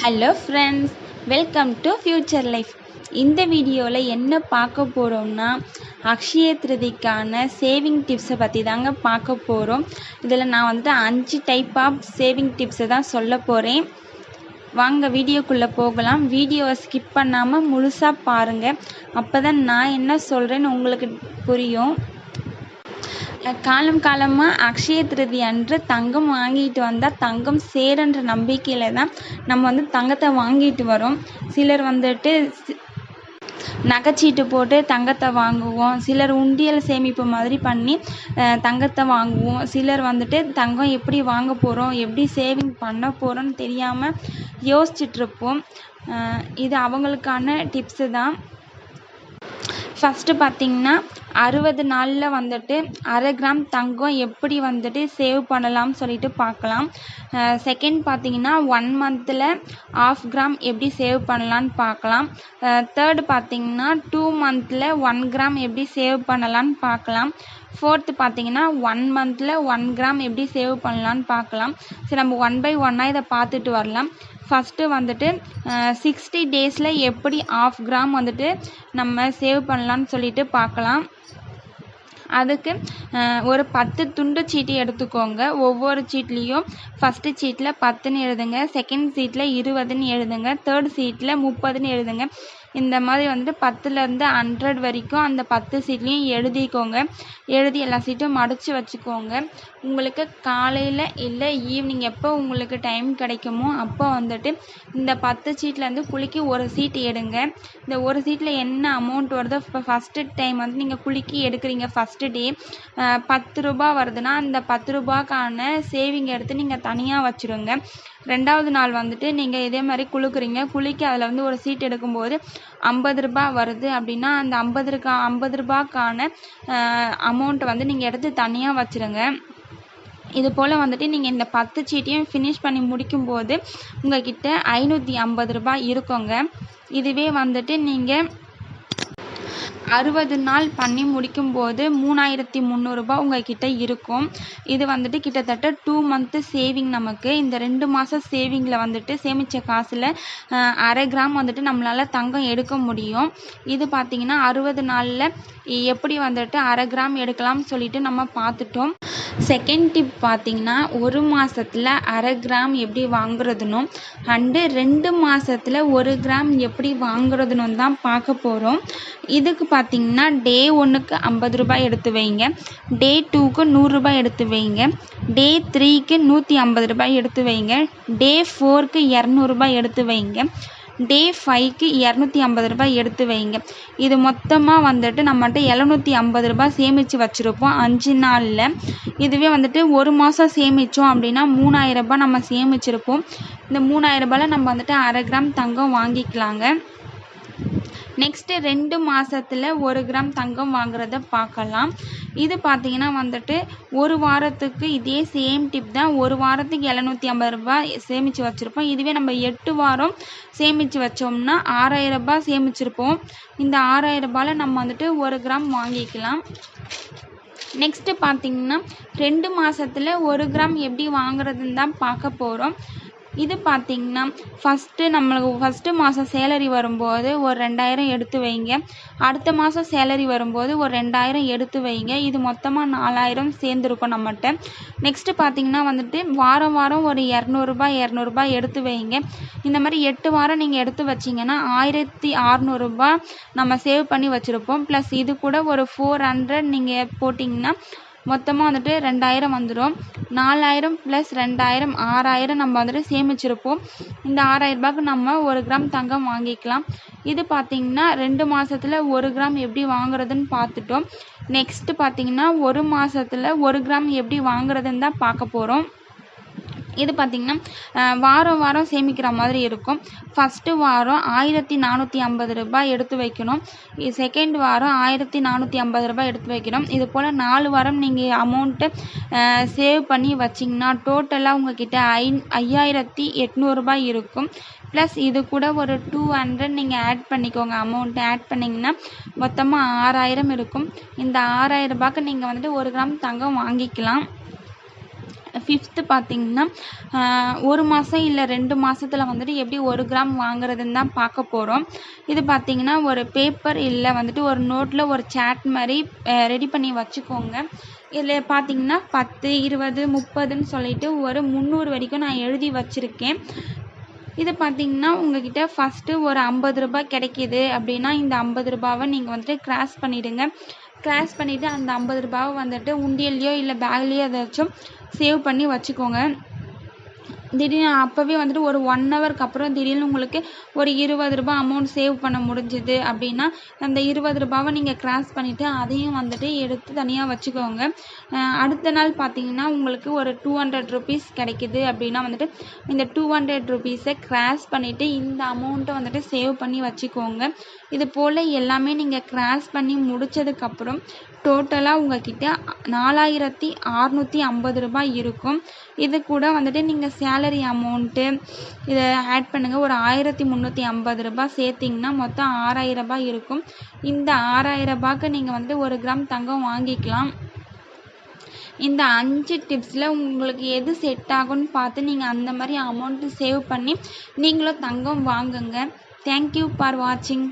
Hello friends welcome to future life இந்த வீடியோவில் என்ன பார்க்க போகிறோம்னா அக்ஷய திருதிக்கான சேவிங் டிப்ஸை பற்றி தாங்க பார்க்க போகிறோம் இதில் நான் வந்துட்டு அஞ்சு டைப் ஆஃப் சேவிங் டிப்ஸை தான் சொல்ல போகிறேன் வாங்க வீடியோக்குள்ளே போகலாம். வீடியோவை ஸ்கிப் பண்ணாமல் முழுசாக பாருங்கள் அப்போ தான் நான் என்ன சொல்கிறேன்னு உங்களுக்கு புரியும். காலம் காலமாக அக்ஷய திருதி அன்று தங்கம் வாங்கிட்டு வந்தால் தங்கம் சேருன்ற நம்பிக்கையில் தான் நம்ம வந்து தங்கத்தை வாங்கிட்டு வரோம். சிலர் வந்துட்டு நகைச்சீட்டு போட்டு தங்கத்தை வாங்குவோம். சிலர் உண்டியல் சேமிப்பு மாதிரி பண்ணி தங்கத்தை வாங்குவோம். சிலர் வந்துட்டு தங்கம் எப்படி வாங்க போகிறோம் எப்படி சேவிங் பண்ண போகிறோம்னு தெரியாமல் யோசிச்சுட்ருப்போம் இது அவங்களுக்கான டிப்ஸு தான். ஃபஸ்ட்டு பார்த்தீங்கன்னா அறுபது நாளில் வந்துட்டு அரை கிராம் தங்கம் எப்படி வந்துட்டு சேவ் பண்ணலாம்னு சொல்லிட்டு பார்க்கலாம் செகண்ட் பார்த்தீங்கன்னா ஒன் மந்தில் ஆஃப் கிராம் எப்படி சேவ் பண்ணலான்னு பார்க்கலாம் தேர்டு பார்த்தீங்கன்னா டூ மந்தில் ஒன் கிராம் எப்படி சேவ் பண்ணலான்னு பார்க்கலாம் ஃபோர்த்து பார்த்தீங்கன்னா ஒன் மந்தில் ஒன் கிராம் எப்படி சேவ் பண்ணலான்னு பார்க்கலாம் சரி நம்ம ஒன் பை ஒன்னாக இதை பார்த்துட்டு வரலாம். ஃபஸ்ட்டு வந்துட்டு சிக்ஸ்டி டேஸில் எப்படி ஆஃப் கிராம் வந்துட்டு நம்ம சேவ் பண்ணலான்னு சொல்லிட்டு பார்க்கலாம். அதுக்கு ஒரு பத்து துண்டு சீட்டு எடுத்துக்கோங்க. ஒவ்வொரு சீட்லேயும் ஃபஸ்ட்டு சீட்டில் பத்துன்னு எழுதுங்க செகண்ட் சீட்டில் இருபதுன்னு எழுதுங்க தேர்ட் சீட்டில் முப்பதுன்னு எழுதுங்க. இந்த மாதிரி வந்துட்டு பத்துலேருந்து ஹண்ட்ரட் வரைக்கும் அந்த பத்து சீட்லேயும் எழுதிக்கோங்க. எழுதி எல்லா சீட்டும் மடித்து வச்சுக்கோங்க. உங்களுக்கு காலையில் இல்லை ஈவினிங் எப்போ உங்களுக்கு டைம் கிடைக்குமோ அப்போ வந்துட்டு இந்த பத்து சீட்லேருந்து குலுக்கி ஒரு சீட் எடுங்க. இந்த ஒரு சீட்டில் என்ன அமௌண்ட் வருதோ இப்போ ஃபஸ்ட்டு டைம் வந்து நீங்கள் குலுக்கி எடுக்கிறீங்க ஃபஸ்ட்டு டே பத்து ரூபா வருதுன்னா அந்த பத்து ரூபாய்க்கான சேவிங் எடுத்து நீங்கள் தனியாக வச்சுருங்க. ரெண்டாவது நாள் வந்துட்டு நீங்கள் இதே மாதிரி குலுக்குறீங்க குலுக்கி அதில் வந்து ஒரு சீட் எடுக்கும்போது ஐம்பது ரூபாய் வருது அப்படின்னா அந்த ஐம்பது ரூபா ஐம்பது ரூபாய்க்கான அமௌண்ட்டை வந்து நீங்கள் எடுத்து தனியாக வச்சுருங்க. இது போல் வந்துட்டு நீங்கள் இந்த பத்து சீட்டையும் ஃபினிஷ் பண்ணி முடிக்கும்போது உங்கள்கிட்ட ஐநூற்றி ஐம்பது ரூபாய் இருக்குங்க. இதுவே வந்துட்டு நீங்கள் அறுபது நாள் பண்ணி முடிக்கும்போது மூணாயிரத்தி முந்நூறுரூபா உங்ககிட்ட இருக்கும். இது வந்துட்டு கிட்டத்தட்ட டூ மந்த்து சேவிங் நமக்கு. இந்த ரெண்டு மாதம் சேவிங்கில் வந்துட்டு சேமித்த காசில் அரை கிராம் வந்துட்டு நம்மளால் தங்கம் எடுக்க முடியும். இது பார்த்திங்கன்னா அறுபது நாளில் எப்படி வந்துட்டு அரை கிராம் எடுக்கலாம்னு சொல்லிட்டு நம்ம பார்த்துட்டோம் செகண்ட் டிப் பார்த்தீங்கன்னா ஒரு மாதத்தில் அரை கிராம் எப்படி வாங்குறதுனும் அண்டு ரெண்டு மாதத்தில் ஒரு கிராம் எப்படி வாங்குறதுனும் தான் பார்க்க போகிறோம் இதுக்கு பார்த்தீங்கன்னா டே ஒன்றுக்கு ஐம்பது ரூபாய் எடுத்து வைங்க. டே டூக்கு நூறுரூபாய் எடுத்து வைங்க. டே த்ரீக்கு நூற்றி ஐம்பது ரூபாய் எடுத்து வைங்க. டே ஃபோருக்கு இரநூறுபாய் எடுத்து வைங்க. டே ஃபைவ்க்கு இரநூத்தி ஐம்பது ரூபாய் எடுத்து வைங்க. இது மொத்தமாக வந்துட்டு நம்மகிட்ட எழுநூற்றி ஐம்பது ரூபாய் சேமித்து வச்சுருப்போம் அஞ்சு நாளில். இதுவே வந்துட்டு ஒரு மாதம் சேமித்தோம் அப்படின்னா மூணாயிரம் ரூபாய் நம்ம சேமிச்சிருப்போம். இந்த மூணாயிரம் ரூபாயில் நம்ம வந்துட்டு அரை கிராம் தங்கம் வாங்கிக்கலாங்க. நெக்ஸ்ட்டு ரெண்டு மாதத்தில் ஒரு கிராம் தங்கம் வாங்குறத பார்க்கலாம் இது பார்த்தீங்கன்னா வந்துட்டு ஒரு வாரத்துக்கு இதே சேம் டிப் தான். ஒரு வாரத்துக்கு எழுநூற்றி ஐம்பது ரூபாய் சேமித்து வச்சுருப்போம். இதுவே நம்ம எட்டு வாரம் சேமித்து வச்சோம்னா ஆறாயிரம் ரூபாய் சேமிச்சிருப்போம். இந்த ஆறாயிரம் ரூபாயில் நம்ம வந்துட்டு ஒரு கிராம் வாங்கிக்கலாம். நெக்ஸ்ட்டு பார்த்தீங்கன்னா ரெண்டு மாதத்தில் ஒரு கிராம் எப்படி வாங்குறதுன்னு தான் பார்க்க போகிறோம் இது பார்த்தீங்கன்னா ஃபஸ்ட்டு நம்மளுக்கு ஃபஸ்ட்டு மாதம் சேலரி வரும்போது ஒரு ரெண்டாயிரம் எடுத்து வைங்க. அடுத்த மாதம் சேலரி வரும்போது ஒரு ரெண்டாயிரம் எடுத்து வைங்க. இது மொத்தமாக நாலாயிரம் சேர்ந்துருக்கும் நம்மகிட்ட. நெக்ஸ்ட்டு பார்த்தீங்கன்னா வந்துட்டு வாரம் வாரம் ஒரு இரநூறுபா இரநூறுபா எடுத்து வைங்க. இந்த மாதிரி எட்டு வாரம் நீங்கள் எடுத்து வச்சிங்கன்னா ஆயிரத்தி அறநூறுபா நம்ம சேவ் பண்ணி வச்சுருப்போம். ப்ளஸ் இது கூட ஒரு ஃபோர் ஹண்ட்ரட் நீங்கள் போட்டிங்கன்னா மொத்தமாக வந்துட்டு ரெண்டாயிரம் வந்துடும் நாலாயிரம் ப்ளஸ் ரெண்டாயிரம் ஆறாயிரம் நம்ம வந்துட்டு சேமிச்சிருப்போம். இந்த ஆறாயிரம் ரூபாய்க்கு நம்ம ஒரு கிராம் தங்கம் வாங்கிக்கலாம். இது பார்த்திங்கன்னா ரெண்டு மாதத்தில் ஒரு கிராம் எப்படி வாங்குறதுன்னு பார்த்துட்டோம் நெக்ஸ்ட்டு பார்த்திங்கன்னா ஒரு மாதத்தில் ஒரு கிராம் எப்படி வாங்குறதுன்னு தான் பார்க்க போகிறோம் இது பார்த்திங்கன்னா வாரம் வாரம் சேமிக்கிற மாதிரி இருக்கும். ஃபஸ்ட்டு வாரம் ஆயிரத்தி நானூற்றி ஐம்பது ரூபாய் எடுத்து வைக்கணும். செகண்ட் வாரம் ஆயிரத்தி நானூற்றி ஐம்பது ரூபாய் எடுத்து வைக்கணும். இது போல் நாலு வாரம் நீங்கள் அமௌண்ட்டு சேவ் பண்ணி வச்சிங்கன்னா டோட்டலாக உங்ககிட்ட ஐ ஐயாயிரத்தி எட்நூறுபாய் இருக்கும். ப்ளஸ் இது கூட ஒரு டூ ஹண்ட்ரட் நீங்கள் ஆட் பண்ணிக்கோங்க. அமௌண்ட்டை ஆட் பண்ணிங்கன்னா மொத்தமாக ஆறாயிரம் இருக்கும். இந்த ஆறாயிரம் ரூபாய்க்கு நீங்கள் வந்துட்டு ஒரு கிராம் தங்கம் வாங்கிக்கலாம். ஃபிஃப்த்து பார்த்தீங்கன்னா ஒரு மாதம் இல்லை ரெண்டு மாதத்துல வந்துட்டு எப்படி ஒரு கிராம் வாங்குறதுன்னு தான் பார்க்க போகிறோம் இது பார்த்திங்கன்னா ஒரு பேப்பர் இல்லை வந்துட்டு ஒரு நோட்டில் ஒரு சேட் மாதிரி ரெடி பண்ணி வச்சுக்கோங்க. இதில் பார்த்தீங்கன்னா பத்து இருபது முப்பதுன்னு சொல்லிட்டு ஒரு முந்நூறு வரைக்கும் நான் எழுதி வச்சுருக்கேன். இது பார்த்தீங்கன்னா உங்ககிட்ட ஃபஸ்ட்டு ஒரு ஐம்பது ரூபாய் கிடைக்கிது அப்படின்னா இந்த ஐம்பது ரூபாவை நீங்கள் வந்துட்டு கிராஸ் பண்ணிவிடுங்க கிராஸ் பண்ணிவிட்டு அந்த ஐம்பது ரூபாவை வந்துட்டு உண்டியல்லையோ இல்லை பேக்லேயோ ஏதாச்சும் சேவ் பண்ணி வச்சுக்கோங்க. திடீர்னு அப்போவே வந்துட்டு ஒரு ஒன் ஹவருக்கு அப்புறம் திடீர்னு உங்களுக்கு ஒரு இருபது ரூபாய் அமௌண்ட் சேவ் பண்ண முடிஞ்சுது அப்படின்னா அந்த இருபது ரூபாவை நீங்கள் கிராஸ் பண்ணிவிட்டு அதையும் வந்துட்டு எடுத்து தனியாக வச்சுக்கோங்க. அடுத்த நாள் பார்த்தீங்கன்னா உங்களுக்கு ஒரு டூ ஹண்ட்ரட் ருபீஸ் கிடைக்குது அப்படின்னா வந்துட்டு இந்த டூ ஹண்ட்ரட் ருபீஸை கிராஸ் பண்ணிவிட்டு இந்த அமௌண்ட்டை வந்துட்டு சேவ் பண்ணி வச்சுக்கோங்க. இது போல் எல்லாமே நீங்கள் கிராஸ் பண்ணி முடிச்சதுக்கப்புறம் டோட்டலாக உங்கள்கிட்ட நாலாயிரத்தி அறநூற்றி ஐம்பது ரூபாய் இருக்கும். இது கூட வந்துட்டு நீங்கள் சேலரி அமௌண்ட்டு இதை ஆட் பண்ணுங்கள் ஒரு ஆயிரத்தி முந்நூற்றி ஐம்பது ரூபாய் சேர்த்திங்கன்னா மொத்தம் ஆறாயிரம் ரூபாய் இருக்கும். இந்த ஆறாயிரம் ரூபாய்க்கு நீங்கள் வந்து ஒரு கிராம் தங்கம் வாங்கிக்கலாம். இந்த அஞ்சு டிப்ஸில் உங்களுக்கு எது செட் ஆகும்னு பார்த்து நீங்கள் அந்த மாதிரி அமௌண்ட்டு சேவ் பண்ணி நீங்களும் தங்கம் வாங்குங்க. தேங்க்யூ ஃபார் வாட்சிங்